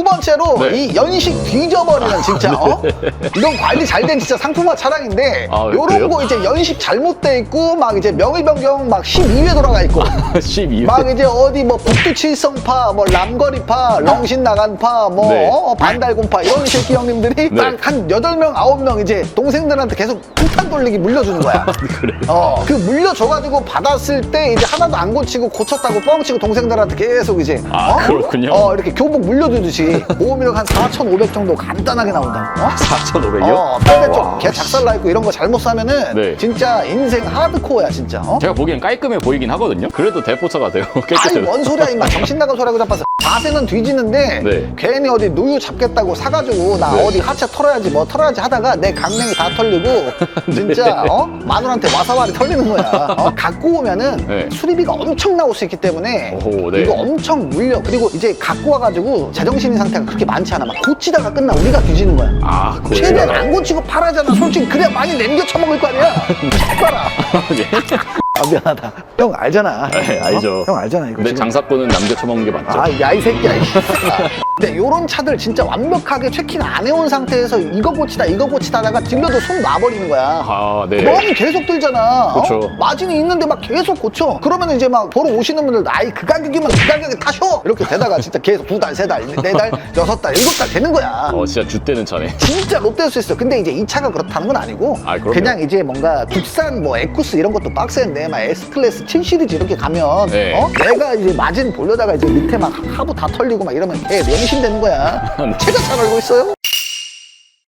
두 번째로 네. 이 연식 뒤져버리는 진짜 어? 이건 관리 잘 된 진짜 상품화 차량인데 아, 요런 그래요? 거 이제 연식 잘못돼 있고 막 이제 명의 변경 막 12회 돌아가 있고 12회. 막 이제 어디 뭐 북두 칠성파, 뭐 람거리파, 렁신 나간파, 뭐 네. 어? 반달곰파 이런 새끼 형님들이 네. 딱한 여덟 명 아홉 명 이제 동생들한테 계속 폭탄 돌리기 물려주는 거야. 그래요? 어, 그 물려줘가지고 받았을 때 이제 하나도 안 고치고 고쳤다고 뻥치고 동생들한테 계속 이제 아, 그렇군요. 어, 이렇게 교복 물려주듯이 보험료가 한4,500 정도 간단하게 나온다고. 어? 4,500이요? 어, 뼈대 쪽개 작살 나 있고 이런 거 잘못 사면은 네. 진짜 인생 하드코어야 진짜. 어? 제가 보기엔 깔끔해 보이긴 하거든요. 그래도 대포차 같아요. 아니 깨끗해요. 뭔 소리야 임마 정신 나간 소리하고 자빠서 자세는 뒤지는데 네. 괜히 어디 누유 잡겠다고 사가지고 나 네. 어디 하체 털어야지 뭐 털어야지 하다가 내 강냉이 다 털리고 진짜 어 마누라한테 와사와리 털리는 거야 어? 갖고 오면은 네. 수리비가 엄청 나올 수 있기 때문에 오호, 네. 이거 엄청 물려 그리고 이제 갖고 와가지고 제정신이 상태가 그렇게 많지 않아 막 고치다가 끝나 우리가 뒤지는 거야 아, 그래요? 최대한 안 고치고 팔아잖아 솔직히 그래야 많이 남겨 처먹을 거 아니야 봐라 예. 아 미안하다 형 알잖아 네, 알죠. 어? 형 알잖아 이거 근데 지금. 장사꾼은 남겨 처먹는 게 맞죠? 아, 야, 이 새끼야. 이 근데 요런 차들 진짜 완벽하게 체킹 안 해온 상태에서 이거 고치다, 이거 고치다 하다가 딜러도 손 놔버리는 거야. 아, 네. 너무 계속 들잖아. 어? 그쵸. 마진이 있는데 막 계속 고쳐. 그러면 이제 막 보러 오시는 분들, 아이, 그 가격이면 그 가격에 타셔! 이렇게 되다가 진짜 계속 두 달, 세 달, 네 달, 여섯 달, 일곱 달 되는 거야. 어, 진짜 jut대는 차네. 진짜 롯데일 수 있어. 근데 이제 이 차가 그렇다는 건 아니고 아, 그럼요. 그냥 이제 뭔가 국산 뭐 에쿠스 이런 것도 빡센데 막 S클래스 7 시리즈 이렇게 가면 네. 어? 내가 이제 마진 보려다가 이제 밑에 막 하부 다 털리고 막 이러면 걔 명신 되는 거야. 네. 제가 잘 알고 있어요.